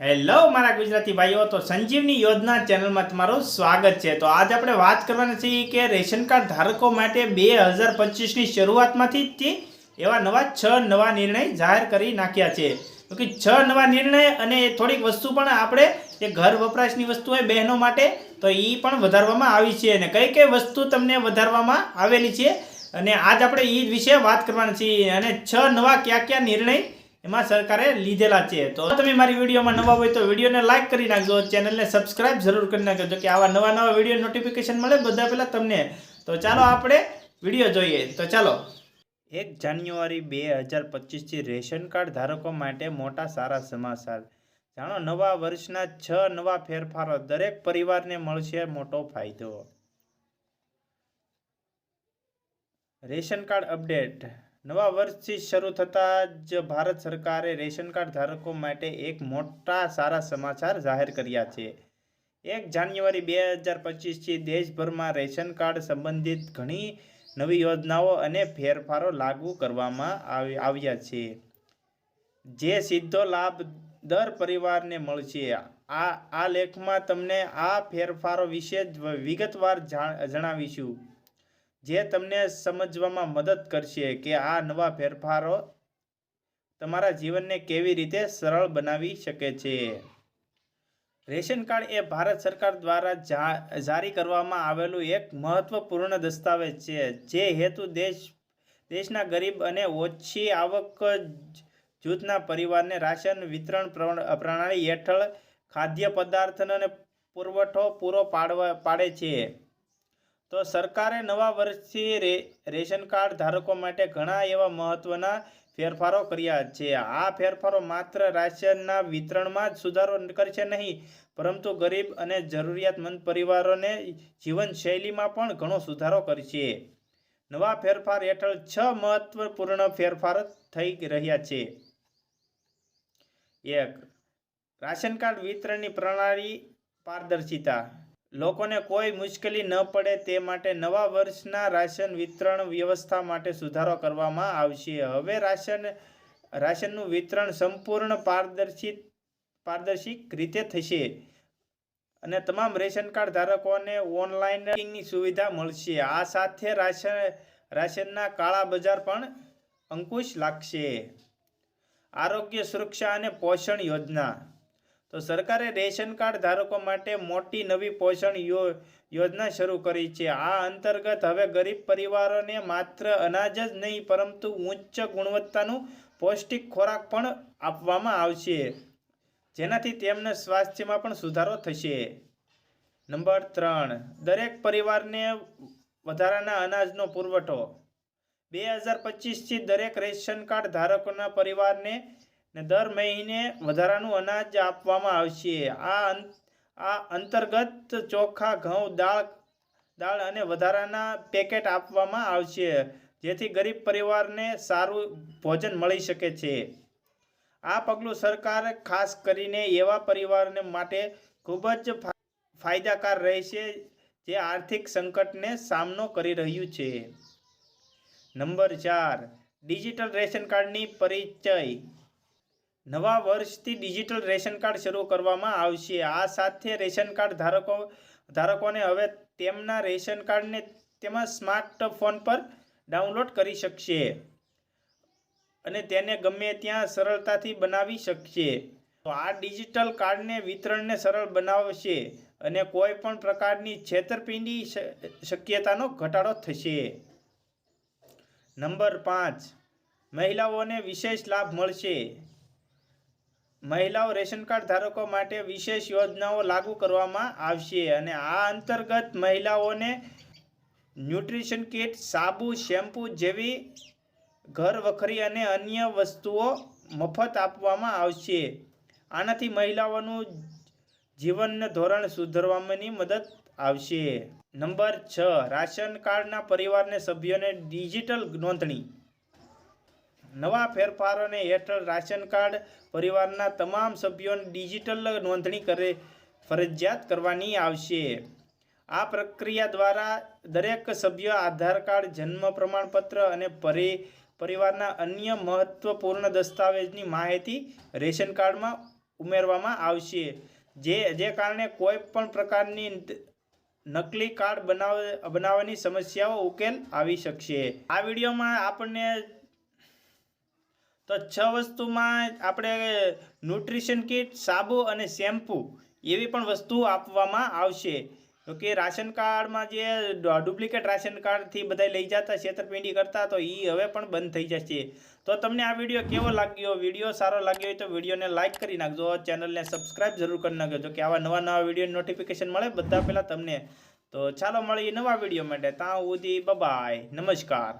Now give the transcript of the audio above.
Hello મારા ગુજરાતી ભાઈઓ. તો સંજીવની યોજના ચેનલમાં તમારું સ્વાગત છે. તો આજ આપણે વાત કરવાના છીએ કે રેશન કાર્ડ ધારકો માટે બે હજાર પચીસની શરૂઆતમાંથી જ એવા નવા છ નવા નિર્ણય જાહેર કરી નાખ્યા છે. તો કે છ નવા નિર્ણય અને થોડીક વસ્તુ પણ આપણે જે ઘર વપરાશની વસ્તુ હોય બહેનો માટે, તો એ પણ વધારવામાં આવી છે અને કઈ કઈ વસ્તુ તમને વધારવામાં આવેલી છે? અને આજ આપણે એ વિશે વાત કરવાની છીએ. અને છ નવા કયા કયા નિર્ણય એમાં સરકારે લીધેલા છે. તો તમે મારી વિડીયોમાં નવા હોય તો વિડીયોને લાઇક કરી નાખજો. ચેનલને સબસ્ક્રાઇબ જરૂર કરી નાખજો. જો કે આવા નવા નવા વીડિયો નોટિફિકેશન મળે બધા પહેલાં તમને. તો ચાલો આપણે વીડિયો જોઈએ. તો ચાલો. એક જાન્યુઆરી બે હજાર પચીસથી રેશન કાર્ડ ધારકો માટે મોટા સારા સમાચાર. જાણો, નવા વર્ષના છ નવા ફેરફારો દરેક પરિવારને મળશે મોટો ફાયદો. Ration card update. નવા વર્ષથી શરૂ થતાં જ ભારત સરકારે રેશન કાર્ડ ધારકો માટે એક મોટા સારા સમાચાર જાહેર કર્યા છે. એક જાન્યુઆરી બે હજાર પચીસથી દેશભરમાં રેશન કાર્ડ સંબંધિત ઘણી નવી યોજનાઓ અને ફેરફારો લાગુ કરવામાં આવી, આવ્યા છે. જે સીધો લાભ દર પરિવારને મળશે. આ આ લેખમાં તમને આ ફેરફારો વિશે જ વિગતવાર જાણ, જણાવીશું. જે તમને સમજવામાં મદદ કરશે કે આ નવા ફેરફારો તમારા જીવનને કેવી રીતે સરળ બનાવી શકે છે. રેશન કાર્ડ એ ભારત સરકાર દ્વારા જારી કરવામાં આવેલું એક મહત્વપૂર્ણ દસ્તાવેજ છે, જે હેતુ દેશ, દેશના ગરીબ અને ઓછી આવક જૂથના પરિવારને રાશન વિતરણ પ્રણ- પ્રણાલી હેઠળ ખાદ્ય પદાર્થનો પુરવઠો પૂરો પાડવા, પાડે છે. તો સરકારે નવા વર્ષથી રે, રેશન કાર્ડ ધારકો માટે ઘણા એવા મહત્વના ફેરફારો કર્યા છે. આ ફેરફારો માત્ર રાશનના વિતરણમાં જ સુધારો કરશે નહીં, પરંતુ ગરીબ અને જરૂરિયાતમંદ પરિવારોને જીવનશૈલીમાં પણ ઘણો સુધારો કરશે. નવા ફેરફાર હેઠળ છ મહત્વપૂર્ણ ફેરફાર થઈ રહ્યા છે. એક, રાશન કાર્ડ વિતરણની પ્રણાલી પારદર્શિતા. લોકોને કોઈ મુશ્કેલી ન પડે તે માટે નવા વર્ષના રાશન વિતરણ વ્યવસ્થા માટે સુધારો કરવામાં આવશે. હવે રાશન, રાશનનું વિતરણ સંપૂર્ણ પારદર્શિત, પારદર્શિક રીતે થશે અને તમામ રેશન કાર્ડ ધારકોને ઓનલાઈનની સુવિધા મળશે. આ સાથે રાશન, રાશનના કાળા બજાર પણ અંકુશ લાગશે. આરોગ્ય સુરક્ષા અને પોષણ યોજના તો સરકારે રેશન કાર્ડ ધારકો માટે મોટી નવી પોષણ યો, યોજના શરૂ કરી છે. આ અંતર્ગત હવે ગરીબ પરિવારોને માત્ર અનાજ જ નહીં, પરંતુ ઉચ્ચ ગુણવત્તાનું પૌષ્ટિક ખોરાક પણ આપવામાં આવશે, જેનાથી તેમના સ્વાસ્થ્યમાં પણ સુધારો થશે. નંબર ત્રણ, દરેક પરિવારને વધારાના અનાજનો પુરવઠો. બે હજાર પચીસથી દરેક રેશન કાર્ડ ધારકોના પરિવારને ને દર મહિને વધારાનું અનાજ આપવામાં આવશે. આ આ અંતર્ગત ચોખા, ઘઉં, દાળ દાળ અને વધારાના પેકેટ આપવામાં આવશે, જેથી ગરીબ પરિવારને સારું ભોજન મળી શકે છે. આ પગલું સરકાર ખાસ કરીને એવા પરિવારને માટે ખૂબ જ ફાયદાકાર રહેશે, જે આર્થિક સંકટને સામનો કરી રહ્યું છે. નંબર ચાર, ડિજિટલ રેશન કાર્ડની પરિચય. નવા વર્ષથી ડિજિટલ રેશન કાર્ડ શરૂ કરવામાં આવશે. આ સાથે રેશન કાર્ડ ધારકો, ધારકોને હવે તેમના રેશન કાર્ડને તેમાં સ્માર્ટફોન પર ડાઉનલોડ કરી શકશે અને તેને ગમે ત્યાં સરળતાથી બનાવી શકશે. તો આ ડિજિટલ કાર્ડને વિતરણને સરળ બનાવશે અને કોઈ પણ પ્રકારની છેતરપિંડી શક્યતાનો ઘટાડો થશે. નંબર પાંચ. મહિલાઓને વિશેષ લાભ મળશે. મહિલાઓ રેશન કાર્ડ ધારકો માટે વિશેષ યોજનાઓ લાગુ કરવામાં આવશે અને આ અંતર્ગત મહિલાઓને ન્યુટ્રિશન કિટ, સાબુ, શેમ્પૂ જેવી ઘર વખરી અને અન્ય વસ્તુઓ મફત આપવામાં આવશે. આનાથી મહિલાઓનું જીવન ધોરણ સુધારવાની મદદ આવશે. નંબર છ, રાશન કાર્ડના પરિવારને સભ્યોને ડિજિટલ નોંધણી. નવા ફેરફારોને હેઠળ રાશન કાર્ડ પરિવારના તમામ સભ્યોને ડિજિટલ નોંધણી કરે ફરજિયાત કરવાની આવશે. આ પ્રક્રિયા દ્વારા દરેક સભ્ય આધાર કાર્ડ, જન્મ પ્રમાણપત્ર અને પરિ પરિવારના અન્ય મહત્વપૂર્ણ દસ્તાવેજની માહિતી રેશન કાર્ડમાં ઉમેરવામાં આવશે. જે જે કારણે કોઈ પણ પ્રકારની નકલી કાર્ડ બનાવ, બનાવવાની સમસ્યાઓ ઉકેલ આવી શકશે. આ વિડીયોમાં આપણને તો છ વસ્તુમાં આપણે ન્યુટ્રિશન કિટ, સાબુ અને શેમ્પૂ એવી પણ વસ્તુ આપવામાં આવશે. તો કે રાશન કાર્ડમાં જે ડુપ્લિકેટ રાશન કાર્ડથી બધા લઈ જતા, છેતરપિંડી કરતા, તો એ હવે પણ બંધ થઈ જશે. તો તમને આ વીડિયો કેવો લાગ્યો? વીડિયો સારો લાગ્યો હોય તો વિડીયોને લાઇક કરી નાખજો. ચેનલને સબસ્ક્રાઇબ જરૂર કરી નાખજો. કે આવા નવા નવા વીડિયો નોટિફિકેશન મળે બધા પહેલાં તમને. તો ચાલો મળીએ નવા વીડિયો માટે. ત્યાં સુધી બબાય. નમસ્કાર.